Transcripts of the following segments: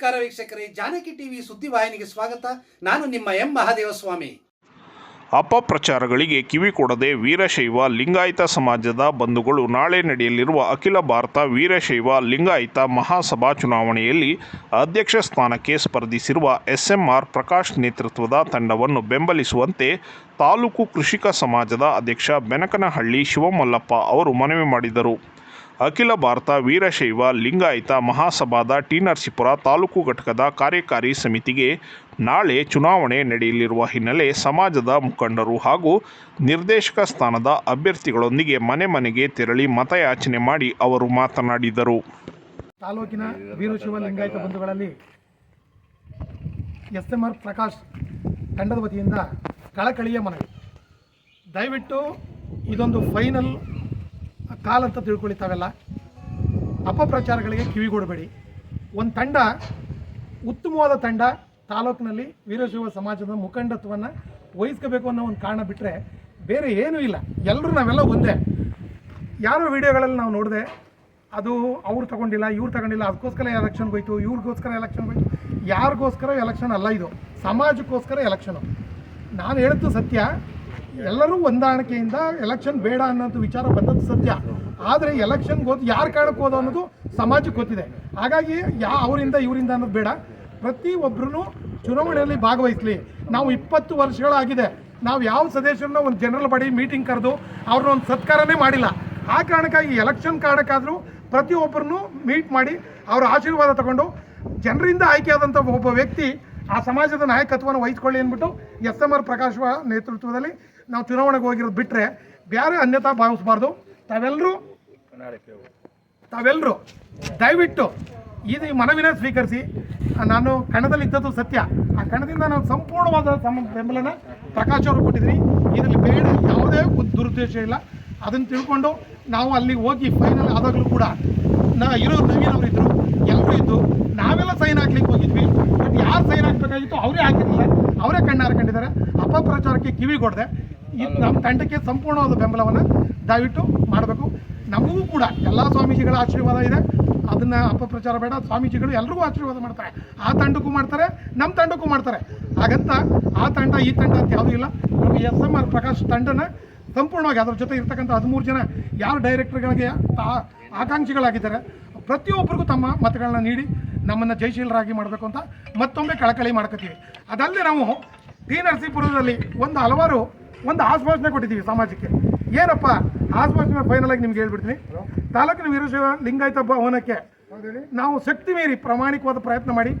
ನಮಸ್ಕಾರ ವೀಕ್ಷಕರೇ, ಜಾನಕಿ ಟಿವಿ ಸುದ್ದಿವಾಹಿನಿಗೆ ಸ್ವಾಗತ. ನಾನು ನಿಮ್ಮ ಎಂ ಮಹಾದೇವಸ್ವಾಮಿ. ಅಪಪ್ರಚಾರಗಳಿಗೆ ಕಿವಿ ಕೊಡದೆ ವೀರಶೈವ ಲಿಂಗಾಯತ ಸಮಾಜದ ಬಂಧುಗಳು ನಾಳೆ ನಡೆಯಲಿರುವ ಅಖಿಲ ಭಾರತ ವೀರಶೈವ ಲಿಂಗಾಯತ ಮಹಾಸಭಾ ಚುನಾವಣೆಯಲ್ಲಿ ಅಧ್ಯಕ್ಷ ಸ್ಥಾನಕ್ಕೆ ಸ್ಪರ್ಧಿಸಿರುವ ಎಸ್ಎಂಆರ್ ಪ್ರಕಾಶ್ ನೇತೃತ್ವದ ತಂಡವನ್ನು ಬೆಂಬಲಿಸುವಂತೆ ತಾಲೂಕು ಕೃಷಿಕ ಸಮಾಜದ ಅಧ್ಯಕ್ಷ ಬೆನಕನಹಳ್ಳಿ ಶಿವಮಲ್ಲಪ್ಪ ಅವರು ಮನವಿ ಮಾಡಿದರು. ಅಖಿಲ ಭಾರತ ವೀರಶೈವ ಲಿಂಗಾಯತ ಮಹಾಸಭಾದ ಟಿ ನರಸೀಪುರ ತಾಲೂಕು ಘಟಕದ ಕಾರ್ಯಕಾರಿ ಸಮಿತಿಗೆ ನಾಳೆ ಚುನಾವಣೆ ನಡೆಯಲಿರುವ ಹಿನ್ನೆಲೆ ಸಮಾಜದ ಮುಖಂಡರು ಹಾಗೂ ನಿರ್ದೇಶಕ ಸ್ಥಾನದ ಅಭ್ಯರ್ಥಿಗಳೊಂದಿಗೆ ಮನೆ ಮನೆಗೆ ತೆರಳಿ ಮತಯಾಚನೆ ಮಾಡಿ ಅವರು ಮಾತನಾಡಿದರು. ತಾಲೂಕಿನ ವೀರಶೈವ ಲಿಂಗಾಯತ ಬಂಧುಗಳಲ್ಲಿ ಎಸ್ಎಂಆರ್ ಪ್ರಕಾಶ್ ತಂಡದ ವತಿಯಿಂದ ಕಳಕಳಿಯ ಮನವಿ. ದಯವಿಟ್ಟು ಇದೊಂದು ಫೈನಲ್ ಕಾಲ್ ಅಂತ ತಿಳ್ಕೊಳ್ಳಿ ತಾವೆಲ್ಲ ಅಪಪ್ರಚಾರಗಳಿಗೆ ಕಿವಿಗೊಡಬೇಡಿ ಒಂದು ತಂಡ, ಉತ್ತಮವಾದ ತಂಡ ತಾಲೂಕಿನಲ್ಲಿ ವೀರಶೈವ ಸಮಾಜದ ಮುಖಂಡತ್ವವನ್ನು ವಹಿಸ್ಕೋಬೇಕು ಅನ್ನೋ ಒಂದು ಕಾರಣ ಬಿಟ್ಟರೆ ಬೇರೆ ಏನೂ ಇಲ್ಲ. ಎಲ್ಲರೂ ನಾವೆಲ್ಲ ಒಂದೇ. ಯಾರೋ ವಿಡಿಯೋಗಳಲ್ಲಿ ನಾವು ನೋಡಿದೆ, ಅದು ಅವ್ರು ತಗೊಂಡಿಲ್ಲ, ಇವ್ರು ತಗೊಂಡಿಲ್ಲ ಅದಕ್ಕೋಸ್ಕರ ಎಲೆಕ್ಷನ್ ಹೋಯ್ತು, ಇವ್ರಿಗೋಸ್ಕರ ಎಲೆಕ್ಷನ್ ಹೋಯ್ತು. ಯಾರಿಗೋಸ್ಕರ ಎಲೆಕ್ಷನ್ ಅಲ್ಲ ಇದು. ಸಮಾಜಕ್ಕೋಸ್ಕರ ಎಲೆಕ್ಷನು ನಾನು ಹೇಳಿದ್ದು ಸತ್ಯ ಎಲ್ಲರೂ ಹೊಂದಾಣಿಕೆಯಿಂದ ಎಲೆಕ್ಷನ್ ಬೇಡ ಅನ್ನೋದು ವಿಚಾರ ಬಂದದ್ದು ಸತ್ಯ. ಆದರೆ ಎಲೆಕ್ಷನ್ಗೆ ಹೋದ್ ಯಾರ ಕಾರಣಕ್ಕೆ ಹೋದ ಅನ್ನೋದು ಸಮಾಜಕ್ಕೆ ಗೊತ್ತಿದೆ. ಹಾಗಾಗಿ ಯಾ ಅವರಿಂದ, ಇವರಿಂದ ಅನ್ನೋದು ಬೇಡ. ಪ್ರತಿ ಪ್ರತಿಯೊಬ್ಬರೂ ಚುನಾವಣೆಯಲ್ಲಿ ಭಾಗವಹಿಸಲಿ. ನಾವು ಇಪ್ಪತ್ತು ವರ್ಷಗಳಾಗಿದೆ. ನಾವು ಯಾವ ಸದಸ್ಯರನ್ನ ಒಂದು ಜನರಲ್ ಬಾಡಿ ಮೀಟಿಂಗ್ ಕರೆದು ಅವ್ರನ್ನ ಒಂದು ಸತ್ಕಾರನೇ ಮಾಡಿಲ್ಲ. ಆ ಕಾರಣಕ್ಕಾಗಿ ಎಲೆಕ್ಷನ್ ಕಾರಣಕ್ಕಾದರೂ ಪ್ರತಿಯೊಬ್ಬರನ್ನು ಮೀಟ್ ಮಾಡಿ ಅವರ ಆಶೀರ್ವಾದ ತಗೊಂಡು ಜನರಿಂದ ಆಯ್ಕೆಯಾದಂಥ ಒಬ್ಬ ವ್ಯಕ್ತಿ ಆ ಸಮಾಜದ ನಾಯಕತ್ವವನ್ನು ವಹಿಸ್ಕೊಳ್ಳಿ ಅಂದ್ಬಿಟ್ಟು ಎಸ್ ಎಂ ಆರ್ ಪ್ರಕಾಶ್ ನೇತೃತ್ವದಲ್ಲಿ ನಾವು ಚುನಾವಣೆಗೆ ಹೋಗಿರೋದು ಬಿಟ್ಟರೆ ಬೇರೆ ಅನ್ಯತಾ ಭಾವಿಸಬಾರ್ದು. ತಾವೆಲ್ಲರೂ ತಾವೆಲ್ಲರೂ ದಯವಿಟ್ಟು ಇದು ಈ ಮನವಿನ ಸ್ವೀಕರಿಸಿ. ನಾನು ಕಣದಲ್ಲಿ ಇದ್ದದ್ದು ಸತ್ಯ. ಆ ಕಣದಿಂದ ನಾನು ಸಂಪೂರ್ಣವಾದ ತಮ್ಮ ಬೆಂಬಲನ ಪ್ರಕಾಶ್ ಅವರು ಕೊಟ್ಟಿದ್ದೀನಿ. ಇದರಲ್ಲಿ ಬೇಡ ಯಾವುದೇ ದುರುದ್ದೇಶ ಇಲ್ಲ. ಅದನ್ನು ತಿಳ್ಕೊಂಡು ನಾವು ಅಲ್ಲಿ ಹೋಗಿ ಫೈನಲ್ ಆದಾಗಲೂ ಕೂಡ ನಾ ಇರೋ ನವೀನ್ ಅವರು ಇದ್ದರು ಎಲ್ಲರೂ ಇದ್ದು ನಾವೆಲ್ಲ ಸೈನ್ ಹಾಕ್ಲಿಕ್ಕೆ ಹೋಗಿದ್ವಿ. ಬಟ್ ಯಾರು ಸೈನ್ ಹಾಕಬೇಕಾಗಿತ್ತು, ಅವರೇ ಹಾಕಿರಲಿಲ್ಲ. ಅವರೇ ಕಣ್ಣು ಹಾರ್ಕೊಂಡಿದ್ದಾರೆ ಅಪಪ್ರಚಾರಕ್ಕೆ ಕಿವಿ ಕೊಡದೆ. ನಮ್ಮ ತಂಡಕ್ಕೆ ಸಂಪೂರ್ಣವಾದ ಬೆಂಬಲವನ್ನು ದಯವಿಟ್ಟು ಮಾಡಬೇಕು. ನಮಗೂ ಕೂಡ ಎಲ್ಲ ಸ್ವಾಮೀಜಿಗಳ ಆಶೀರ್ವಾದ ಇದೆ. ಅದನ್ನು ಅಪಪ್ರಚಾರ ಬೇಡ. ಸ್ವಾಮೀಜಿಗಳು ಎಲ್ರಿಗೂ ಆಶೀರ್ವಾದ ಮಾಡ್ತಾರೆ. ಆ ತಂಡಕ್ಕೂ ಮಾಡ್ತಾರೆ, ನಮ್ಮ ತಂಡಕ್ಕೂ ಮಾಡ್ತಾರೆ. ಹಾಗಂತ ಆ ತಂಡ, ಈ ತಂಡ ಅಂತ ಯಾವುದೂ ಇಲ್ಲ. ನಮ್ಮ ಎಸ್ ಎಂ ಆರ್ ಪ್ರಕಾಶ್ ತಂಡನ ಸಂಪೂರ್ಣವಾಗಿ ಅದ್ರ ಜೊತೆ ಇರ್ತಕ್ಕಂಥ ಹದಿಮೂರು ಜನ ಯಾರು ಡೈರೆಕ್ಟರ್ಗಳಿಗೆ ಆಕಾಂಕ್ಷಿಗಳಾಗಿದ್ದಾರೆ, ಪ್ರತಿಯೊಬ್ಬರಿಗೂ ತಮ್ಮ ಮತಗಳನ್ನ ನೀಡಿ ನಮ್ಮನ್ನು ಜಯಶೀಲರಾಗಿ ಮಾಡಬೇಕು ಅಂತ ಮತ್ತೊಮ್ಮೆ ಕಳಕಳಿ ಮಾಡ್ಕೋತೀವಿ. ಅದಲ್ಲದೆ ನಾವು ಟಿ ನರಸೀಪುರದಲ್ಲಿ ಒಂದು ಹಲವಾರು ಒಂದು ಆಶ್ವಾಸನೆ ಕೊಟ್ಟಿದ್ದೀವಿ ಸಮಾಜಕ್ಕೆ. ಏನಪ್ಪ? ಆಶ್ವಾಸನೆ ಫೈನಲ್ ಆಗಿ ನಿಮ್ಗೆ ಹೇಳ್ಬಿಡ್ತೀನಿ. ತಾಲೂಕಿನ ವೀರಶೈವ ಲಿಂಗಾಯತ ಭವನಕ್ಕೆ ನಾವು ಶಕ್ತಿ ಮೀರಿ ಪ್ರಾಮಾಣಿಕವಾದ ಪ್ರಯತ್ನ ಮಾಡಿ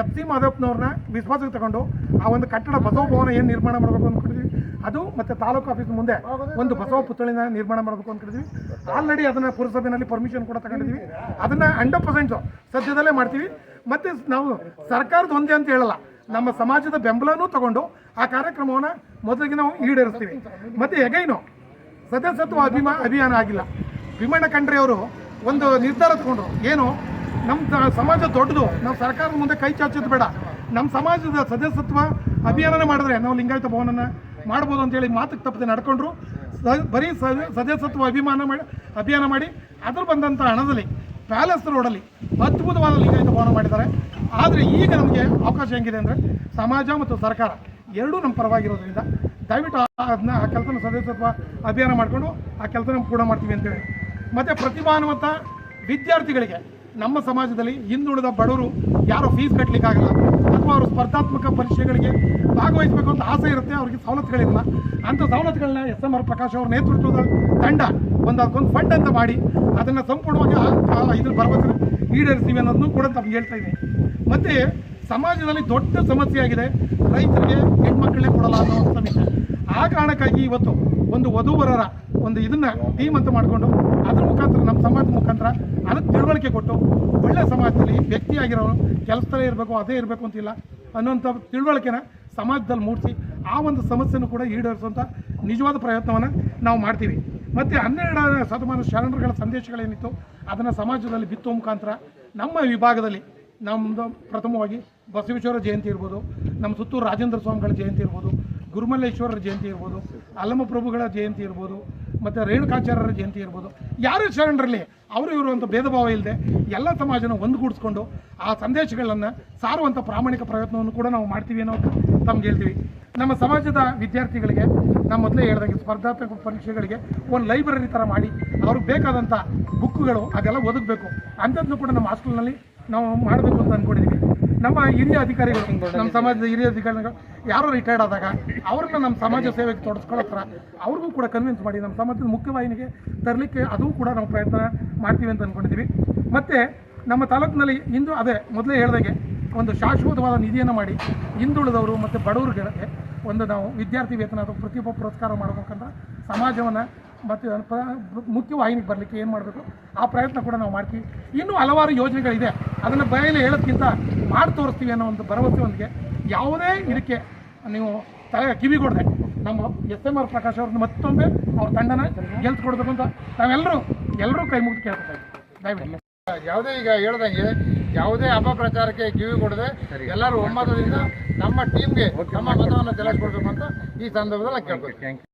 ಎಸ್ ಸಿ ಮಾಧವಪ್ಪನವ್ರನ್ನ ವಿಶ್ವಾಸಕ್ಕೆ ತಗೊಂಡು ಆ ಒಂದು ಕಟ್ಟಡ ಬಸವ ಭವನ ಏನು ನಿರ್ಮಾಣ ಮಾಡಬೇಕು ಅಂದ್ಕೊಂಡಿದ್ವಿ ಅದು ಮತ್ತು ತಾಲೂಕು ಆಫೀಸ್ ಮುಂದೆ ಒಂದು ಬಸವ ಪುತ್ಥಳಿನ ನಿರ್ಮಾಣ ಮಾಡಬೇಕು ಅಂದ್ಕೊಂಡಿದ್ವಿ ಆಲ್ರೆಡಿ ಅದನ್ನು ಪುರಸಭೆಯಲ್ಲಿ ಪರ್ಮಿಷನ್ ಕೂಡ ತಗೊಂಡಿದ್ವಿ ಅದನ್ನು ಹಂಡ್ರೆಡ್ ಪರ್ಸೆಂಟು ಸದ್ಯದಲ್ಲೇ ಮಾಡ್ತೀವಿ. ಮತ್ತು ನಾವು ಸರ್ಕಾರದ ಒಂದೇ ಅಂತ ಹೇಳಲ್ಲ. ನಮ್ಮ ಸಮಾಜದ ಬೆಂಬಲನೂ ತಗೊಂಡು ಆ ಕಾರ್ಯಕ್ರಮವನ್ನು ಮೊದಲಿಗೆ ನಾವು ಈಡೇರಿಸ್ತೀವಿ. ಮತ್ತು ಹೆಗೈನು ಸದಸ್ಯತ್ವ ಅಭಿಮಾ, ಅಭಿಯಾನ ಆಗಿಲ್ಲ. ಭೀಮಣ್ಣ ಖಂಡ್ರೆ ಅವರು ಒಂದು ನಿರ್ಧಾರ ತಗೊಂಡ್ರು. ಏನು ನಮ್ಮ ಸಮಾಜ ದೊಡ್ಡದು, ನಾವು ಸರ್ಕಾರದ ಮುಂದೆ ಕೈ ಚಾಚೋದು ಬೇಡ. ನಮ್ಮ ಸಮಾಜದ ಸದಸ್ಯತ್ವ ಅಭಿಯಾನನೇ ಮಾಡಿದ್ರೆ, ನಾವು ಲಿಂಗಾಯತ ಭವನನ ಮಾಡ್ಬೋದು ಅಂತೇಳಿ ಮಾತಿಗೆ ತಪ್ಪದೆ ನಡ್ಕೊಂಡ್ರು. ಬರೀ ಸದಸ್ಯತ್ವ ಅಭಿಮಾನ ಮಾಡಿ, ಅಭಿಯಾನ ಮಾಡಿ, ಅದ್ರ ಬಂದಂಥ ಹಣದಲ್ಲಿ, ಪ್ಯಾಲೇಸ್ ರೋಡಲ್ಲಿ ಅದ್ಭುತವಾದ ಲಿಂಗಾಯತ ಭವನ ಮಾಡಿದ್ದಾರೆ. ಆದರೆ ಈಗ ನಮಗೆ ಅವಕಾಶ ಹೆಂಗಿದೆ ಅಂದರೆ ಸಮಾಜ ಮತ್ತು ಸರ್ಕಾರ ಎರಡೂ ನಮ್ಮ ಪರವಾಗಿರೋದ್ರಿಂದ ದಯವಿಟ್ಟು ಅದನ್ನ ಆ ಕೆಲಸನ ಸದಸ್ಯತ್ವ ಅಭಿಯಾನ ಮಾಡಿಕೊಂಡು ಆ ಕೆಲಸನ ಪೂರ್ಣ ಮಾಡ್ತೀವಿ ಅಂತೇಳಿ. ಮತ್ತು ಪ್ರತಿಭಾನವಂತ ವಿದ್ಯಾರ್ಥಿಗಳಿಗೆ ನಮ್ಮ ಸಮಾಜದಲ್ಲಿ ಹಿಂದುಳಿದ ಬಡವರು ಯಾರೋ ಫೀಸ್ ಕಟ್ಟಲಿಕ್ಕಾಗಲ್ಲ ಅಥವಾ ಅವರು ಸ್ಪರ್ಧಾತ್ಮಕ ಪರೀಕ್ಷೆಗಳಿಗೆ ಭಾಗವಹಿಸಬೇಕು ಅಂತ ಆಸೆ ಇರುತ್ತೆ, ಅವ್ರಿಗೆ ಸವಲತ್ತುಗಳಿಲ್ಲ. ಅಂಥ ಸವಲತ್ತುಗಳನ್ನ ಎಸ್ ಎಂ ಆರ್ ಪ್ರಕಾಶ್ ಅವ್ರ ನೇತೃತ್ವದ ತಂಡ ಒಂದು ಅದಕ್ಕೊಂದು ಫಂಡ್ ಅಂತ ಮಾಡಿ ಅದನ್ನು ಸಂಪೂರ್ಣವಾಗಿ ಇದ್ರ ಭರವಸೆ ಈಡೇರಿಸ್ತೀವಿ ಅನ್ನೋದನ್ನು ಕೂಡ ತಮ್ಗೆ ಹೇಳ್ತಾ ಇದ್ದೀನಿ. ಮತ್ತು ಸಮಾಜದಲ್ಲಿ ದೊಡ್ಡ ಸಮಸ್ಯೆ ಆಗಿದೆ ರೈತರಿಗೆ ಹೆಣ್ಮಕ್ಳೇ ಕೊಡಲ್ಲ ಅನ್ನೋ ಒಂದು ಸಮಸ್ಯೆ ಆ ಕಾರಣಕ್ಕಾಗಿ ಇವತ್ತು ಒಂದು ವಧುವರರ ಒಂದು ಇದನ್ನ ಟೀಮ್ ಅಂತ ಮಾಡಿಕೊಂಡು ಅದ್ರ ಮುಖಾಂತರ ನಮ್ಮ ಸಮಾಜದ ಮುಖಾಂತರ ಅದಕ್ಕೆ ತಿಳುವಳಿಕೆ ಕೊಟ್ಟು ಒಳ್ಳೆ ಸಮಾಜದಲ್ಲಿ ವ್ಯಕ್ತಿಯಾಗಿರೋನು ಕೆಲಸದಲ್ಲೇ ಇರಬೇಕು, ಅದೇ ಇರಬೇಕು ಅಂತಿಲ್ಲ ಅನ್ನೋಂಥ ತಿಳುವಳಿಕೆನ ಸಮಾಜದಲ್ಲಿ ಮೂಡಿಸಿ ಆ ಒಂದು ಸಮಸ್ಯೆನೂ ಕೂಡ ಈಡೇರಿಸುವಂಥ ನಿಜವಾದ ಪ್ರಯತ್ನವನ್ನು ನಾವು ಮಾಡ್ತೀವಿ. ಮತ್ತು ಹನ್ನೆರಡನೇ ಶತಮಾನ ಶರಣರುಗಳ ಸಂದೇಶಗಳೇನಿತ್ತು, ಅದನ್ನು ಸಮಾಜದಲ್ಲಿ ಬಿತ್ತುವ ಮುಖಾಂತರ ನಮ್ಮ ವಿಭಾಗದಲ್ಲಿ ನಮ್ಮದು ಪ್ರಥಮವಾಗಿ ಬಸವೇಶ್ವರ ಜಯಂತಿ ಇರ್ಬೋದು, ನಮ್ಮ ಸುತ್ತೂರು ರಾಜೇಂದ್ರ ಸ್ವಾಮಿಗಳ ಜಯಂತಿ ಇರ್ಬೋದು, ಗುರುಮಲ್ಲೇಶ್ವರರ ಜಯಂತಿ ಇರ್ಬೋದು ಅಲ್ಲಮಪ್ರಭುಗಳ ಜಯಂತಿ ಇರ್ಬೋದು, ಮತ್ತು ರೇಣುಕಾಚಾರ್ಯರ ಜಯಂತಿ ಇರ್ಬೋದು. ಯಾರೇ ಶರಣರಲ್ಲಿ, ಅವರು ಇರುವಂಥ ಭೇದ ಭಾವ ಇಲ್ಲದೆ ಎಲ್ಲ ಸಮಾಜನ ಒಂದುಗೂಡಿಸ್ಕೊಂಡು ಆ ಸಂದೇಶಗಳನ್ನು ಸಾರುವಂಥ ಪ್ರಾಮಾಣಿಕ ಪ್ರಯತ್ನವನ್ನು ಕೂಡ ನಾವು ಮಾಡ್ತೀವಿ ಅನ್ನೋ ತಮ್ಗೆ ಹೇಳ್ತೀವಿ. ನಮ್ಮ ಸಮಾಜದ ವಿದ್ಯಾರ್ಥಿಗಳಿಗೆ ನಮ್ಮ ಮೊದಲೇ ಹೇಳ್ದಂಗೆ ಸ್ಪರ್ಧಾತ್ಮಕ ಪರೀಕ್ಷೆಗಳಿಗೆ ಒಂದು ಲೈಬ್ರರಿ ಥರ ಮಾಡಿ, ಅವ್ರಿಗೆ ಬೇಕಾದಂಥ ಬುಕ್ಗಳು ಅದೆಲ್ಲ ಒದಗಬೇಕು ಅಂಥದ್ದನ್ನು ಕೂಡ ನಮ್ಮ ಹಾಸ್ಟೆಲ್ನಲ್ಲಿ ನಾವು ಮಾಡಬೇಕು ಅಂತ ಅಂದ್ಕೊಂಡಿದ್ದೀವಿ ನಮ್ಮ ಹಿರಿಯ ಅಧಿಕಾರಿಗಳು, ನಮ್ಮ ಸಮಾಜದ ಹಿರಿಯ ಅಧಿಕಾರಿಗಳು ಯಾರು ರಿಟೈರ್ಡ್ ಆದಾಗ ಅವ್ರನ್ನ ನಮ್ಮ ಸಮಾಜ ಸೇವೆಗೆ ತೊಡಸ್ಕೊಳ್ಳೋತ್ರ ಅವ್ರಿಗೂ ಕೂಡ ಕನ್ವಿನ್ಸ್ ಮಾಡಿ ನಮ್ಮ ಸಮಾಜದ ಮುಖ್ಯವಾಹಿನಿಗೆ ತರಲಿಕ್ಕೆ ಅದು ಕೂಡ ನಾವು ಪ್ರಯತ್ನ ಮಾಡ್ತೀವಿ ಅಂತ ಅಂದ್ಕೊಂಡಿದ್ದೀವಿ ಮತ್ತು ನಮ್ಮ ತಾಲೂಕಿನಲ್ಲಿ ಇಂದು ಅದೇ ಮೊದಲೇ ಹೇಳಿದಾಗೆ ಒಂದು ಶಾಶ್ವತವಾದ ನಿಧಿಯನ್ನು ಮಾಡಿ ಹಿಂದುಳಿದವರು ಮತ್ತು ಬಡವರಿಗೆ ಒಂದು ನಾವು ವಿದ್ಯಾರ್ಥಿ ವೇತನ ಅಥವಾ ಪ್ರತಿಭಾ ಪುರಸ್ಕಾರ ಮಾಡಬೇಕಂದ್ರೆ ಸಮಾಜವನ್ನು ಮತ್ತು ಮುಖ್ಯವಾಹಿನಿಗೆ ಬರಲಿಕ್ಕೆ ಏನು ಮಾಡಬೇಕು? ಆ ಪ್ರಯತ್ನ ಕೂಡ ನಾವು ಮಾಡ್ತೀವಿ. ಇನ್ನೂ ಹಲವಾರು ಯೋಜನೆಗಳಿದೆ. ಅದನ್ನು ಬಯಲು ಹೇಳೋದ್ಕಿಂತ ಮಾಡಿ ತೋರಿಸ್ತೀವಿ ಅನ್ನೋ ಒಂದು ಭರವಸೆಯೊಂದಿಗೆ ಯಾವುದೇ ಇದಕ್ಕೆ ನೀವು ತಲೆ ಕಿವಿಗೊಡದೆ ನಮ್ಮ ಎಸ್ ಎಂ ಆರ್ ಪ್ರಕಾಶ್ ಅವ್ರನ್ನ ಮತ್ತೊಮ್ಮೆ ಅವ್ರ ತಂಡನ ಗೆಲ್ಸ್ಕೊಡ್ಬೇಕು ಅಂತ ನಾವೆಲ್ಲರೂ ಎಲ್ಲರೂ ಕೈ ಮುಗಿದು ಕೇಳ್ಕೊತಾ ಇದ್ದೀವಿ. ದಯವಿಟ್ಟು ಯಾವುದೇ ಈಗ ಹೇಳ್ದಂಗೆ ಯಾವುದೇ ಅಪಪ್ರಚಾರಕ್ಕೆ ಕಿವಿ ಕೊಡದೆ ಎಲ್ಲರೂ ಒಮ್ಮತದಿಂದ ನಮ್ಮ ಟೀಮ್ಗೆ ನಮ್ಮ ಮತವನ್ನು ಚಲಾಯಿಸ್ಕೊಡ್ಬೇಕು ಅಂತ ಈ ಸಂದರ್ಭದಲ್ಲಿ ಥ್ಯಾಂಕ್ ಕೇಳ್ಕೊತೀನಿ